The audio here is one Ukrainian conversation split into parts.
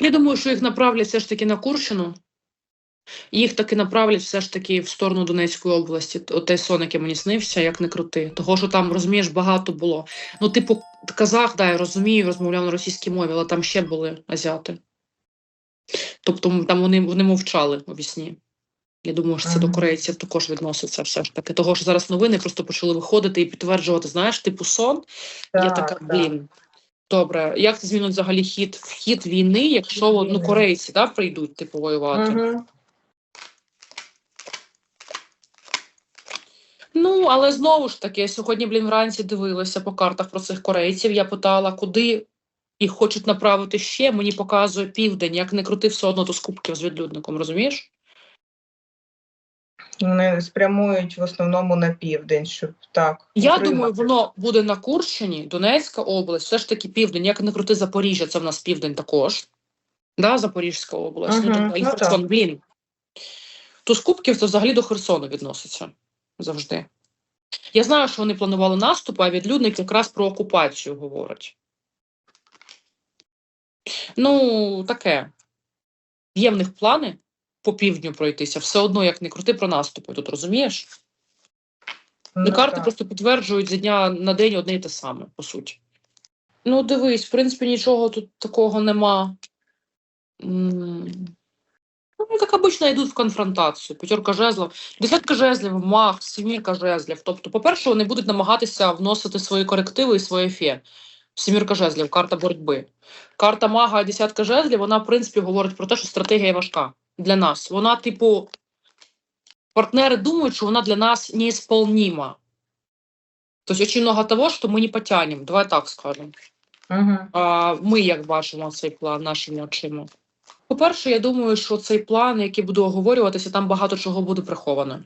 Я думаю, що їх направлять все ж таки на Курщину. Їх таки направлять все ж таки в сторону Донецької області. Той сон, який мені снився, як не крути. Того, що там, розумієш, багато було. Ну, типу, казах, да, я розумію, розмовляв на російській мові, але там ще були азіати. Тобто там вони, вони мовчали у вісні. Я думаю, що це до корейців також відноситься все ж таки. Того, що зараз новини просто почали виходити і підтверджувати, знаєш, типу сон. я Так, така, так. Добре, як це змінить взагалі хід, хід війни, якщо ну, корейці да, прийдуть, типу, воювати? Мгм. Ну, але знову ж таки, я сьогодні, блін, вранці дивилася по картах про цих корейців. Я питала, куди їх хочуть направити ще. Мені показує південь, як не крути все одно до скупків з відлюдником, розумієш? Вони спрямують в основному на південь, щоб так. Я утримати. думаю, воно буде на Курщині, Донецька область, все ж таки південь. Як не крути Запоріжжя, це в нас південь також. Да, Запорізька область. Ну, Мгм, тобто, і ну, Херсон, так. блін. То скупків це взагалі до Херсону відноситься завжди. Я знаю, що вони планували наступ, а відлюдник якраз про окупацію говорить. Ну, таке. Є в них плани по півдню пройтися, все одно, як не крути про наступи, тут розумієш? Ну, Ну, карти так. просто підтверджують за дня на день одне і те саме, по суті. Ну, дивись, в принципі, нічого тут такого нема. Ну, як обично йдуть в конфронтацію. П'ятерка жезлів, десятка жезлів, мах, сімірка жезлів. Тобто, по-перше, вони будуть намагатися вносити свої корективи і своє фе. Сімірка жезлів, карта боротьби. Карта мага, десятка жезлів, вона, в принципі, говорить про те, що стратегія важка для нас. Вона, типу, партнери думають, що вона для нас неисполнима. То есть очень много того, что мы не потянем, давай так скажемо. Мгм. А ми як бачимо цей план нашими очима? По-перше, я думаю, що цей план, який буде оговорюватися, там багато чого буде приховано.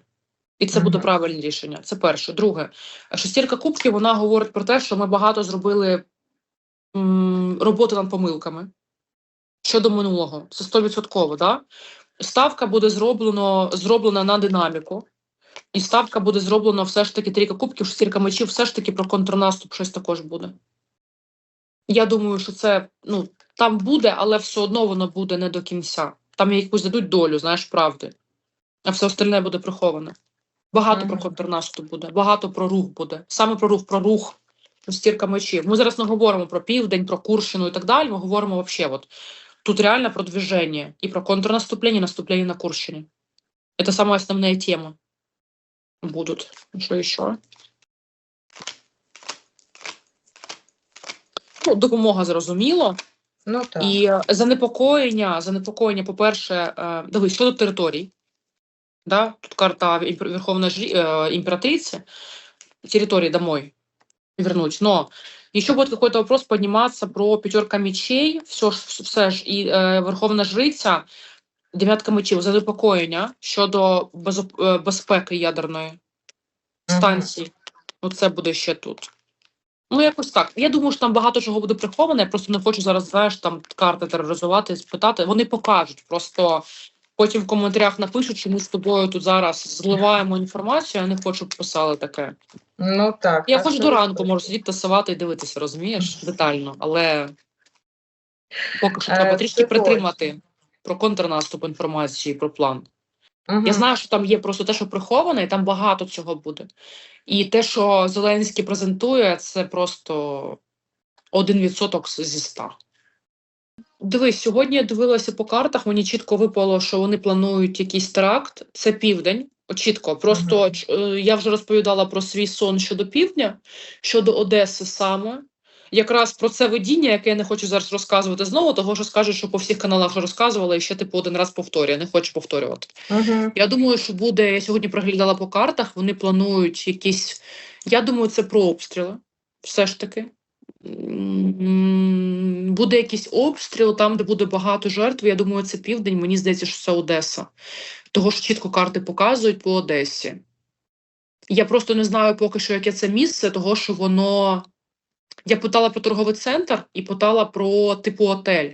І це буде правильне рішення. Це перше. Друге, шестірка кубків вона говорить про те, що ми багато зробили м, роботи над помилками щодо минулого. Це 100%, да? Ставка буде зроблено, зроблена на динаміку. І ставка буде зроблена все ж таки трійка кубків, шестірка мечів, все ж таки про контрнаступ щось також буде. Я думаю, що це ну, там буде, але все одно воно буде не до кінця. Там якусь дадуть долю, знаєш, правди. А все остальне буде приховане. Багато про контрнаступ буде, багато про рух буде. Саме про рух, про рух, шестірка мечів. Ми зараз не говоримо про південь, про Курщину і так далі. Ми говоримо взагалі, тут реально про движення і про контрнаступлення, наступлення на Курщині. Это самая основная тема будут. Что еще? Ну, допомога зрозуміло. Ну так. І занепокоєння, занепокоєння, по-перше, е, дивись, щодо територій. Да? Тут карта Верховної е, імператриці. Территории домой вернуть. Но еще будет какой-то вопрос подниматься про пятерка мечей, все, все ж, і е, Верховна Жриця, дев'ятка мечів, занепокоєння щодо безо- е, безпеки ядерної Мгм. станції. Ну, це буде ще тут. Ну, якось так. Я думаю, що там багато чого буде приховане. Я просто не хочу зараз, знаєш, там карти тероризувати, спитати. Вони покажуть. Просто потім в коментарях напишуть, що ми з тобою тут зараз зливаємо інформацію, я не хочу щоб писали таке. Ну так. Я хоч до ранку можу сидіти тасувати і дивитися, розумієш? Детально, але поки що Е, треба трішки притримати про контрнаступ інформації, про план. Мгм. Я знаю, що там є просто те, що приховане, і там багато цього буде. І те, що Зеленський презентує, це просто один відсоток зі ста. Дивись, сьогодні я дивилася по картах, мені чітко випало, що вони планують якийсь теракт. Це південь. Чітко. Просто ч- е, я вже розповідала про свій сон щодо півдня, щодо Одеси саме. Якраз про це видіння, яке я не хочу зараз розказувати знову, того що скажуть, що по всіх каналах вже розказувала, і ще типу один раз повторюю, не хочу повторювати. Мгм. Я думаю, що буде. Я сьогодні проглядала по картах. Вони планують якісь. Я думаю, це про обстріли. Все ж таки. Буде якийсь обстріл, там, де буде багато жертв. Я думаю, це південь. Мені здається, що це Одеса. Того, що чітко карти показують по Одесі. Я просто не знаю поки що, яке це місце, того що воно. Я питала про торговий центр і питала про типу отель.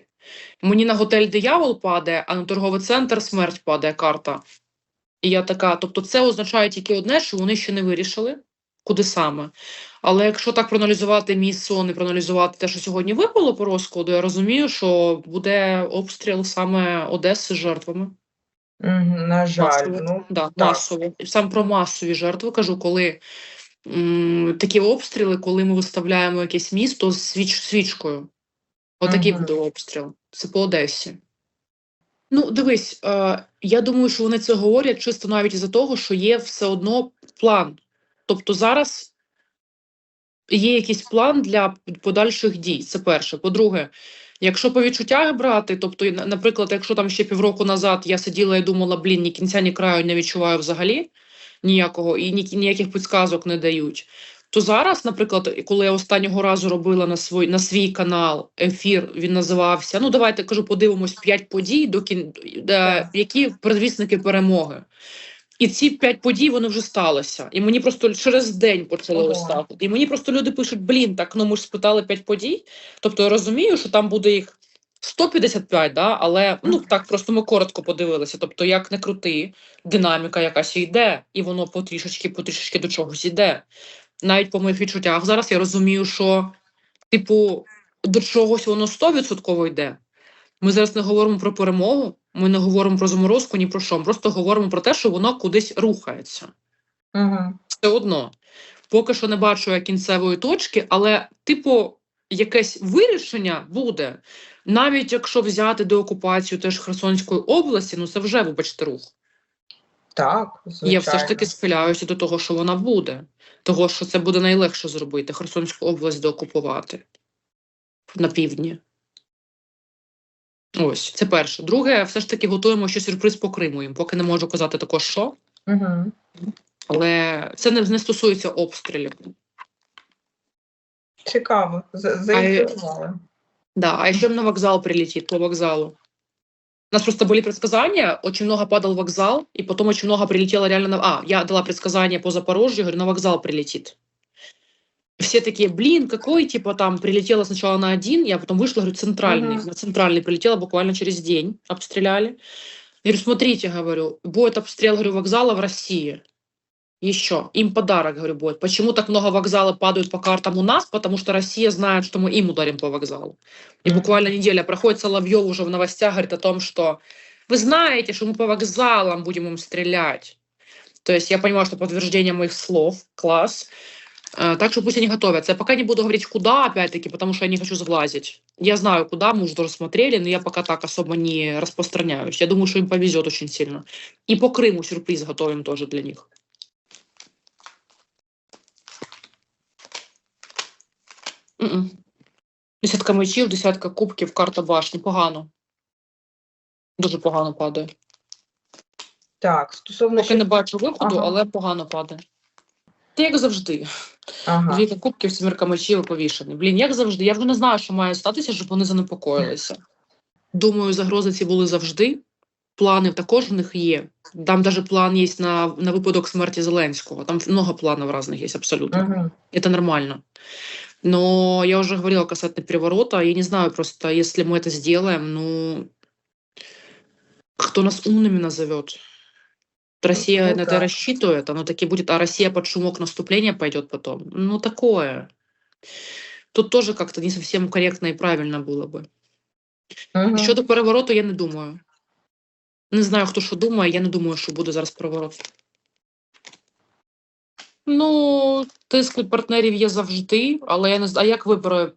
Мені на готель диявол падає, а на торговий центр смерть падає карта. І я така, тобто, це означає тільки одне, що вони ще не вирішили. Куди саме. Але якщо так проаналізувати мій сон і проаналізувати те, що сьогодні випало по розкладу, я розумію, що буде обстріл саме Одеси з жертвами. На жаль, Масово. ну Да, так. масово. Сам про масові жертви кажу, коли м, такі обстріли, коли ми виставляємо якесь місто з свіч, свічкою. Отакий Мгм. буде обстріл. Це по Одесі. Ну, дивись, е, я думаю, що вони це говорять чисто навіть із-за того, що є все одно план. Тобто зараз є якийсь план для подальших дій. Це перше. По-друге, якщо по відчуттях брати, тобто, наприклад, якщо там ще півроку назад я сиділа і думала, блін, ні кінця, ні краю не відчуваю взагалі ніякого, і ні, ніяких підказок не дають. То зараз, наприклад, коли я останнього разу робила на свій, на свій канал ефір, він називався. Ну, давайте кажу, подивимось п'ять подій, до кін... де, які предвісники перемоги. І ці п'ять подій вони вже сталися. І мені просто через день почали от. І мені просто люди пишуть: блін, так ну ми ж спитали п'ять подій. Тобто я розумію, що там буде їх 155, да? але ну так просто ми коротко подивилися. Тобто, як не крути, динаміка якась йде, і воно потрішечки, потрішечки до чогось йде. Навіть по моїх відчуттях зараз я розумію, що, типу, до чогось воно 100% йде. Ми зараз не говоримо про перемогу, ми не говоримо про заморозку, ні про що. Ми просто говоримо про те, що воно кудись рухається. Мгм. Все одно. Поки що не бачу я кінцевої точки, але, типу, якесь вирішення буде. Навіть якщо взяти деокупацію теж Херсонської області, ну це вже, вибачте, рух. Так, звичайно. Я все ж таки схиляюся до того, що вона буде. Того, що це буде найлегше зробити Херсонську область деокупувати на півдні. Ось, це перше. Друге, все ж таки готуємо ще сюрприз по Криму їм. Поки не можу казати також що, Мгм. але це не, не стосується обстрілів. Цікаво, за- заінтригували. Да, а еще на вокзал прилетит, по вокзалу. У нас просто были предсказания, очень много падал вокзал, и потом очень много прилетело реально на... А, я дала предсказание по Запорожью, говорю, на вокзал прилетит. Все такие, блин, какой, типа, там, прилетело сначала на один, я потом вышла, говорю, центральный. Мгм. На центральный прилетело буквально через день, обстреляли. Я говорю, смотрите, говорю, будет обстрел, говорю, вокзала в России. Еще. Им подарок, говорю, будет. Почему так много вокзалов падают по картам у нас? Потому что Россия знает, что мы им ударим по вокзалу. И буквально неделя проходит, Соловьев уже в новостях говорит о том, что вы знаете, что мы по вокзалам будем им стрелять. То есть я понимаю, что подтверждение моих слов, класс. Э, Так что пусть они готовятся. Я пока не буду говорить, куда, опять-таки, потому что я не хочу сглазить. Я знаю, куда, мы уже тоже смотрели, но я пока так особо не распространяюсь. Я думаю, что им повезет очень сильно. И по Крыму сюрприз готовим тоже для них. Мгм. Десятка мечів, десятка кубків, карта башні. Погано. Дуже погано падає. Так, стосовно Поки ще... не бачу виходу, Ага. але погано падає. Та як завжди. Ага. Двійка кубків, сімірка мечів і повішений. Блін, як завжди. Я вже не знаю, що має статися, щоб вони занепокоїлися. Думаю, загрози ці були завжди. Плани також в них є. Там навіть план є на, на випадок смерті Зеленського. Там много планов різних є, абсолютно. Мгм. Это нормально. Но я уже говорила касательно переворота. Я не знаю просто, если мы это сделаем, ну, кто нас умными назовет? Россия Ну на это да. рассчитывает, оно таки будет, а Россия под шумок наступления пойдет потом. Ну, такое. Тут тоже как-то не совсем корректно и правильно было бы. Мгм. Щодо перевороту, я не думаю. Не знаю, хто що думає, я не думаю, що буде зараз переворот. Ну, тиск від партнерів є завжди, але я не знаю, а як вибори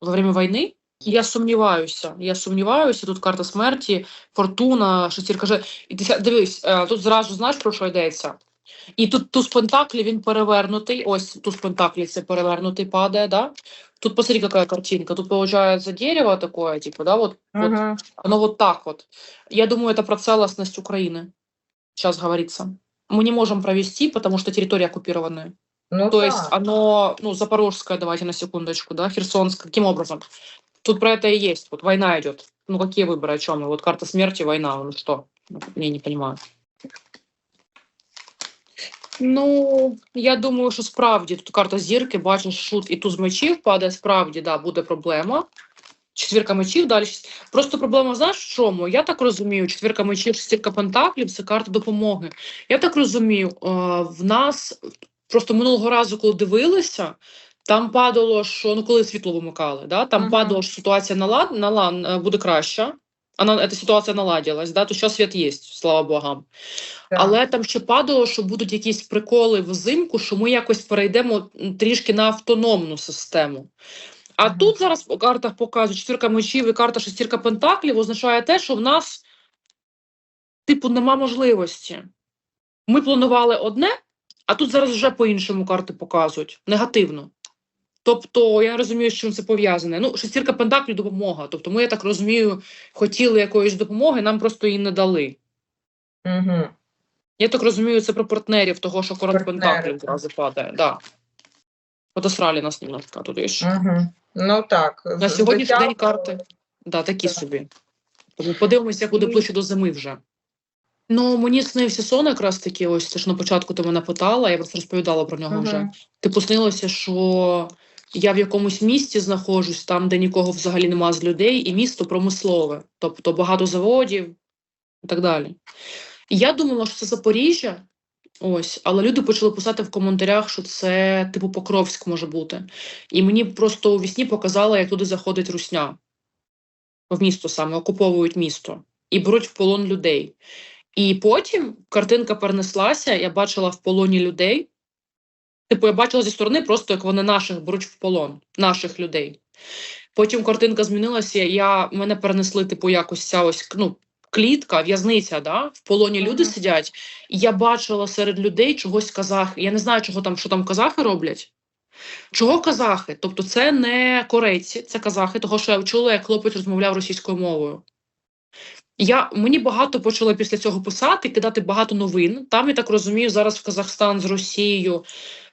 во время війни? Я сумніваюся. Я сумніваюся. Тут карта смерті, фортуна, шестірка же. І десят... Дивись, е, тут зразу знаєш про що йдеться. І тут туз пентаклі він перевернутий. Ось туз пентаклі це перевернутий падає, да? Тут посмотри, какая картинка. Тут получается дерево такое, типа, да, вот, вот Мгм. оно вот так вот. Я думаю, это про целостность Украины. Сейчас говорится. Мы не можем провести, потому что территория оккупированная. Ну, То так. есть оно, ну, Запорожская, давайте на секундочку, да, Херсонская, каким образом? Тут про это и есть. Вот война идет. Ну, какие выборы, о чем? Вот карта смерти, война, ну что? Ну, Я не понимаю. Ну, я думаю, що справді тут карта зірки, бачиш, шут і туз мечів падає, справді, да, буде проблема. Четвірка мечів далі. шість- Просто проблема, знаєш, в чому? Я так розумію, четвірка мечів, шестірка пентаклів це карта допомоги. Я так розумію, е, в нас просто минулого разу, коли дивилися, там падало, що ну коли світло вимикали, да, там Мгм. падало, що ситуація нала, нала, е, буде краща. Вона, эта ситуація наладилась, да, то що світ є, слава богам. Так. Але там ще падало, що будуть якісь приколи взимку, що ми якось перейдемо трішки на автономну систему. А Мгм. тут зараз по картах показують четвірка мечів і карта шестірка пентаклів означає те, що в нас, типу, нема можливості. Ми планували одне, а тут зараз вже по-іншому карти показують негативно. Тобто, я розумію, з чим це пов'язане. Ну, шестірка пентаклів допомога. Тобто, ми, я так розумію, хотіли якоїсь допомоги, нам просто її не дали. Угу. Я так розумію, це про партнерів, того, що корот пентаклів зразу падає. Да. Подосрали нас немножко туди ж. Угу. Ну так. На сьогоднішній день карти. Да, такі Так. собі. Тому подивимося, як буде ближче до зими вже. Ну, мені снився сон якраз таки, ось це ж на початку ти мене питала, я просто розповідала про нього вже. Мгм. Типу, снилося, що я в якомусь місті знаходжусь, там, де нікого взагалі нема з людей, і місто промислове, тобто багато заводів і так далі. Я думала, що це Запоріжжя, ось, але люди почали писати в коментарях, що це типу Покровськ може бути. І мені просто у вісні показали, як туди заходить русня в місто саме, окуповують місто і беруть в полон людей. І потім картинка перенеслася, я бачила в полоні людей. Типу, я бачила зі сторони просто, як вони наших беруть в полон, наших людей. Потім картинка змінилася, я, мене перенесли, типу, якось ця ось ну, клітка, в'язниця, да? в полоні люди сидять. І я бачила серед людей чогось казахи. Я не знаю, чого там, що там казахи роблять. Чого казахи? Тобто це не корейці, це казахи, того що я чула, як хлопець розмовляв російською мовою. Я, мені багато почали після цього писати, кидати багато новин. Там, я так розумію, зараз в Казахстан з Росією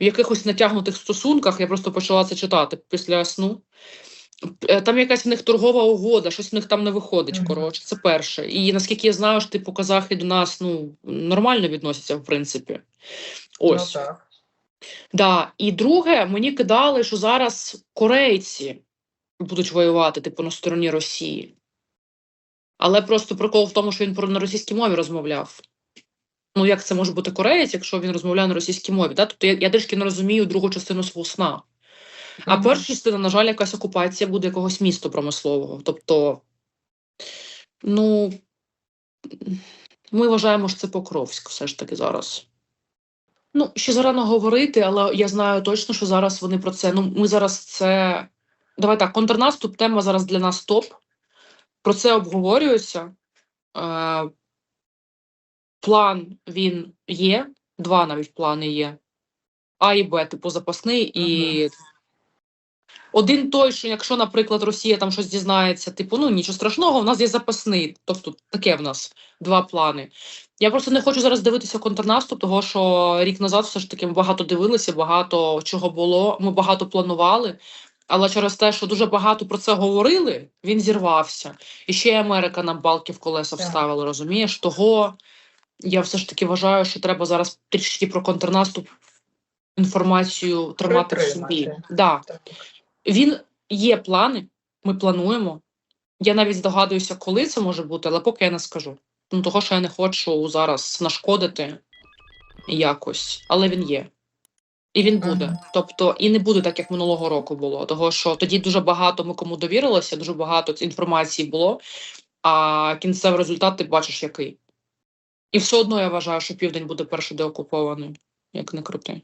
в якихось натягнутих стосунках, я просто почала це читати після сну. Е, Там якась в них торгова угода, щось в них там не виходить. Коротше, це перше. І наскільки я знаю, що типу казахи до нас ну, нормально відносяться, в принципі. Ось. Ну, так. Да. І друге, мені кидали, що зараз корейці будуть воювати, типу, на стороні Росії. Але просто прикол в тому, що він про на російській мові розмовляв. Ну, як це може бути кореєць, якщо він розмовляє на російській мові? Да? Тобто я, я трішки не розумію другу частину свого сна. А Мгм. перша частина, на жаль, якась окупація буде якогось міста промислового. Тобто, ну, ми вважаємо, що це Покровськ все ж таки зараз. Ну, ще зарано говорити, але я знаю точно, що зараз вони про це. Ну, ми зараз це. Давай так, контрнаступ тема зараз для нас топ. Про це обговорюється. Е, план він є, два навіть плани є. А і Б, типу запасний, і один той, що якщо, наприклад, Росія там щось дізнається, типу, ну нічого страшного, в нас є запасний. Тобто таке в нас два плани. Я просто не хочу зараз дивитися контрнаступ, того що рік назад все ж таки ми багато дивилися, багато чого було. Ми багато планували. Але через те, що дуже багато про це говорили, він зірвався. І ще й Америка нам балки в колеса Так. вставила, розумієш? Того я все ж таки вважаю, що треба зараз трішки про контрнаступ інформацію тримати в собі. Да. Так. Він є плани, ми плануємо. Я навіть здогадуюся, коли це може бути, але поки я не скажу. Ну, того, що я не хочу зараз нашкодити якось, але він є. І він буде. Мгм. Тобто, і не буде так, як минулого року було. Того, що тоді дуже багато ми кому довірилися, дуже багато інформації було, а кінцевий результат ти бачиш який. І все одно я вважаю, що південь буде перший деокупований, як не крути.